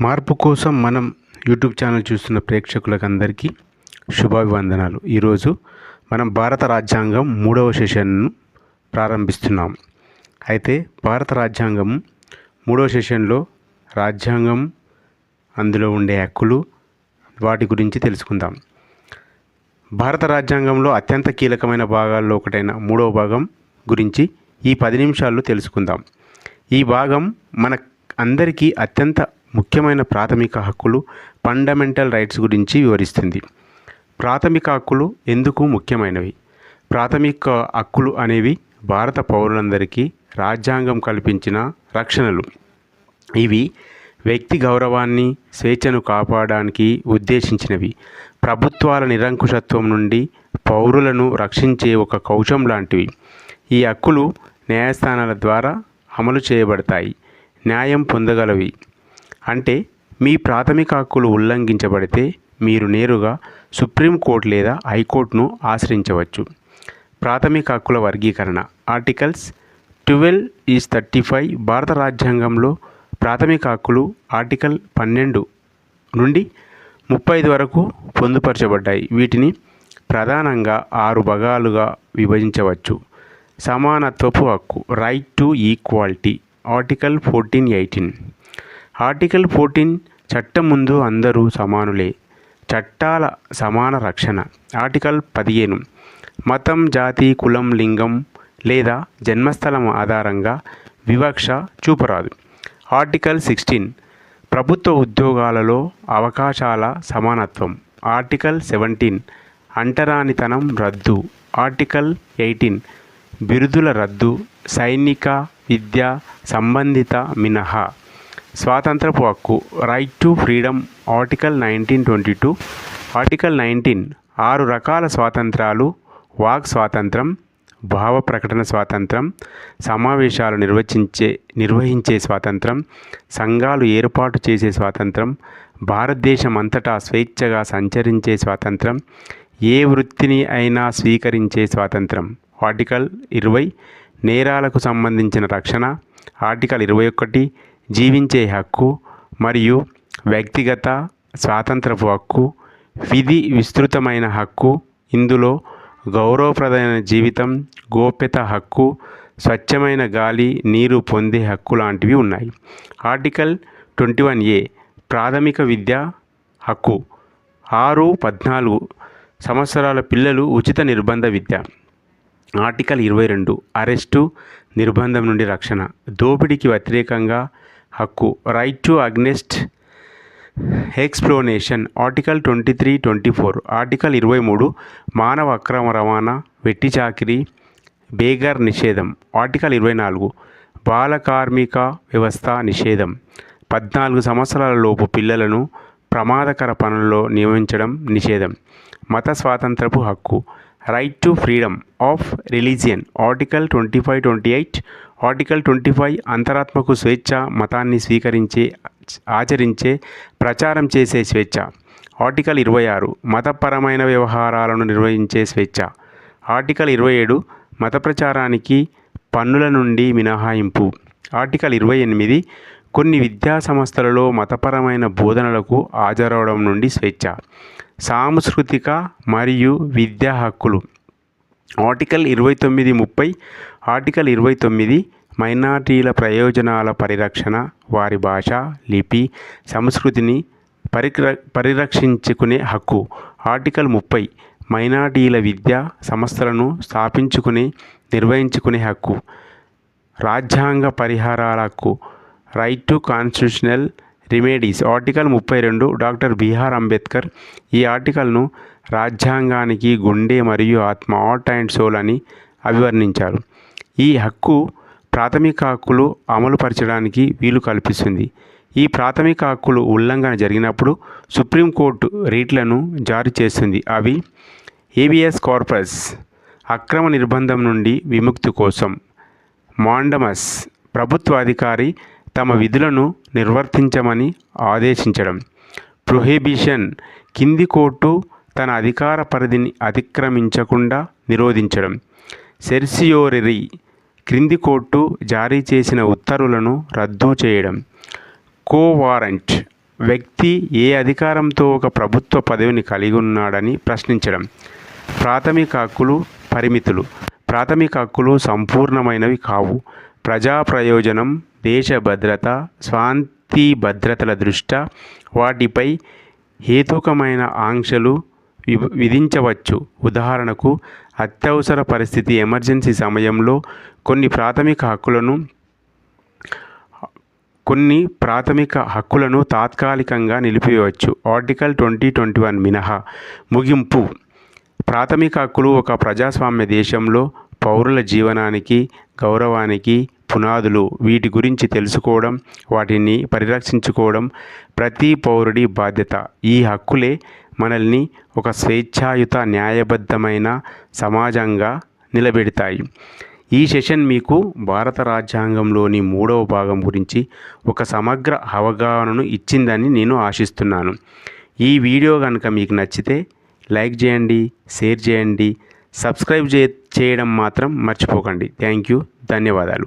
మార్పు కోసం మనం యూట్యూబ్ ఛానల్ చూస్తున్న ప్రేక్షకులకు అందరికీ శుభాభివందనాలు. ఈరోజు మనం భారత రాజ్యాంగం మూడవ సెషన్ను ప్రారంభిస్తున్నాం. అయితే భారత రాజ్యాంగం మూడవ సెషన్లో రాజ్యాంగం అందులో ఉండే హక్కులు వాటి గురించి తెలుసుకుందాం. భారత రాజ్యాంగంలో అత్యంత కీలకమైన భాగాల్లో ఒకటైన మూడవ భాగం గురించి ఈ పది నిమిషాల్లో తెలుసుకుందాం. ఈ భాగం మన అందరికీ అత్యంత ముఖ్యమైన ప్రాథమిక హక్కులు ఫండమెంటల్ రైట్స్ గురించి వివరిస్తుంది. ప్రాథమిక హక్కులు ఎందుకు ముఖ్యమైనవి? ప్రాథమిక హక్కులు అనేవి భారత పౌరులందరికీ రాజ్యాంగం కల్పించిన రక్షణలు. ఇవి వ్యక్తి గౌరవాన్ని స్వేచ్ఛను కాపాడడానికి ఉద్దేశించినవి. ప్రభుత్వాల నిరంకుశత్వం నుండి పౌరులను రక్షించే ఒక కౌశం లాంటివి. ఈ హక్కులు న్యాయస్థానాల ద్వారా అమలు చేయబడతాయి. న్యాయం పొందగలవి. అంటే మీ ప్రాథమిక హక్కులు ఉల్లంఘించబడితే మీరు నేరుగా సుప్రీంకోర్టు లేదా హైకోర్టును ఆశ్రయించవచ్చు. ప్రాథమిక హక్కుల వర్గీకరణ. Articles twelve is thirty five భారత రాజ్యాంగంలో ప్రాథమిక హక్కులు ఆర్టికల్ పన్నెండు నుండి ముప్పై ఐదు వరకు పొందుపరచబడ్డాయి. వీటిని ప్రధానంగా ఆరు భాగాలుగా విభజించవచ్చు. సమానత్వపు హక్కు. Right to equality. Article fourteen eighteen. Article fourteen చట్టం ముందు అందరూ సమానులే. చట్టాల సమాన రక్షణ. ఆర్టికల్ పదిహేను. మతం జాతి కులం లింగం లేదా జన్మస్థలం ఆధారంగా వివక్ష చూపరాదు. Article sixteen. ప్రభుత్వ ఉద్యోగాలలో అవకాశాల సమానత్వం. Article seventeen. అంటరానితనం రద్దు. Article eighteen. బిరుదుల రద్దు. సైనిక విద్య సంబంధిత మినహా. స్వాతంత్రపు హక్కు right to freedom article nineteen twenty two article nineteen ఆరు రకాల స్వాతంత్రాలు వాక్ స్వాతంత్రం భావ ప్రకటన స్వాతంత్రం సమావేశాలు నిర్వచించే నిర్వహించే స్వాతంత్రం సంఘాలు ఏర్పాటు చేసే స్వాతంత్రం భారతదేశం అంతటా స్వేచ్ఛగా సంచరించే స్వాతంత్రం ఏ వృత్తిని అయినా స్వీకరించే స్వాతంత్రం. ఆర్టికల్ ఇరవై నేరాలకు సంబంధించిన రక్షణ. ఆర్టికల్ ఇరవై ఒకటి జీవించే హక్కు మరియు వ్యక్తిగత స్వాతంత్రపు హక్కు విధి విస్తృతమైన హక్కు ఇందులో గౌరవప్రదమైన జీవితం గోప్యత హక్కు స్వచ్ఛమైన గాలి నీరు పొందే హక్కు లాంటివి ఉన్నాయి. ఆర్టికల్ ట్వంటీ వన్ ఏ ప్రాథమిక విద్య హక్కు. ఆరు పద్నాలుగు సంవత్సరాల పిల్లలు ఉచిత నిర్బంధ విద్య. ఆర్టికల్ ఇరవై రెండు అరెస్టు నిర్బంధం నుండి రక్షణ. దోపిడీకి వ్యతిరేకంగా హక్కు right to against exploitation article twenty three twenty four article ఇరవై మూడు మానవ అక్రమ రవాణా వెట్టి చాకిరి బేగర్ నిషేధం ఆర్టికల్ ఇరవై నాలుగు బాల కార్మిక వ్యవస్థ నిషేధం పద్నాలుగు సంవత్సరాల లోపు పిల్లలను ప్రమాదకర పనుల్లో నియమించడం నిషేధం మత స్వాతంత్రపు హక్కు right to freedom of religion article twenty five twenty eight article twenty five అంతరాత్మకు స్వేచ్ఛ మతాన్ని స్వీకరించే ఆచరించే ప్రచారం చేసే స్వేచ్ఛ. ఆర్టికల్ ఇరవై ఆరు మతపరమైన వ్యవహారాలను నిర్వహించే స్వేచ్ఛ. ఆర్టికల్ ఇరవై ఏడు మత ప్రచారానికి పన్నుల నుండి మినహాయింపు. ఆర్టికల్ ఇరవై ఎనిమిది కొన్ని విద్యా సంస్థలలో మతపరమైన బోధనలకు హాజరవడం నుండి స్వేచ్ఛ. సాంస్కృతిక మరియు విద్యా హక్కులు. ఆర్టికల్ ఇరవై తొమ్మిది ముప్పై ఆర్టికల్ ఇరవై తొమ్మిది మైనార్టీల ప్రయోజనాల పరిరక్షణ వారి భాష లిపి సంస్కృతిని పరిక్ర పరిరక్షించుకునే హక్కు. ఆర్టికల్ ముప్పై మైనార్టీల విద్యా సంస్థలను స్థాపించుకుని నిర్వహించుకునే హక్కు. రాజ్యాంగ పరిహారాల హక్కు. Right to constitutional remedies. Article ముప్పై రెండు డాక్టర్ బీఆర్ అంబేద్కర్ ఈ ఆర్టికల్ను రాజ్యాంగానికి గుండె మరియు ఆత్మ ఆర్ట్ అండ్ సోల్ అని అభివర్ణించారు. ఈ హక్కు ప్రాథమిక హక్కులు అమలుపరచడానికి వీలు కల్పిస్తుంది. ఈ ప్రాథమిక హక్కులు ఉల్లంఘన జరిగినప్పుడు సుప్రీంకోర్టు రీట్లను జారీ చేస్తుంది. అవి ఏబిఎస్ కార్పస్ అక్రమ నిర్బంధం నుండి విముక్తి కోసం. మాండమస్ ప్రభుత్వ అధికారి తమ విధులను నిర్వర్తించమని ఆదేశించడం. ప్రొహిబిషన్ కింది కోర్టు తన అధికార పరిధిని అతిక్రమించకుండా నిరోధించడం. సెర్సియోరెరీ క్రింది కోర్టు జారీ చేసిన ఉత్తర్వులను రద్దు చేయడం. కోవారెంట్ వ్యక్తి ఏ అధికారంతో ఒక ప్రభుత్వ పదవిని కలిగి ఉన్నాడని ప్రశ్నించడం. ప్రాథమిక హక్కులు పరిమితులు. ప్రాథమిక హక్కులు సంపూర్ణమైనవి కావు. ప్రజా ప్రయోజనం దేశ భద్రత స్వాంతి భద్రతల దృష్ట్యా వాటిపై హేతుకమైన ఆంక్షలు వి- విధించవచ్చు. ఉదాహరణకు అత్యవసర పరిస్థితి ఎమర్జెన్సీ సమయంలో కొన్ని ప్రాథమిక హక్కులను కొన్ని ప్రాథమిక హక్కులను తాత్కాలికంగా నిలిపివేయవచ్చు. ఆర్టికల్ ట్వంటీ ట్వంటీ వన్ మినహా ముగింపు. ప్రాథమిక హక్కులు ఒక ప్రజాస్వామ్య దేశంలో పౌరుల జీవనానికి గౌరవానికి పునాదులు వీటి గురించి తెలుసుకోవడం వాటిని పరిరక్షించుకోవడం ప్రతి పౌరుడి బాధ్యత. ఈ హక్కులే మనల్ని ఒక స్వేచ్ఛాయుత న్యాయబద్ధమైన సమాజంగా నిలబెడతాయి. ఈ సెషన్ మీకు భారత రాజ్యాంగంలోని మూడవ భాగం గురించి ఒక సమగ్ర అవగాహనను ఇచ్చిందని నేను ఆశిస్తున్నాను. ఈ వీడియో కనుక మీకు నచ్చితే లైక్ చేయండి షేర్ చేయండి సబ్స్క్రైబ్ చే చేయడం మాత్రం మర్చిపోకండి. Thank you. ధన్యవాదాలు.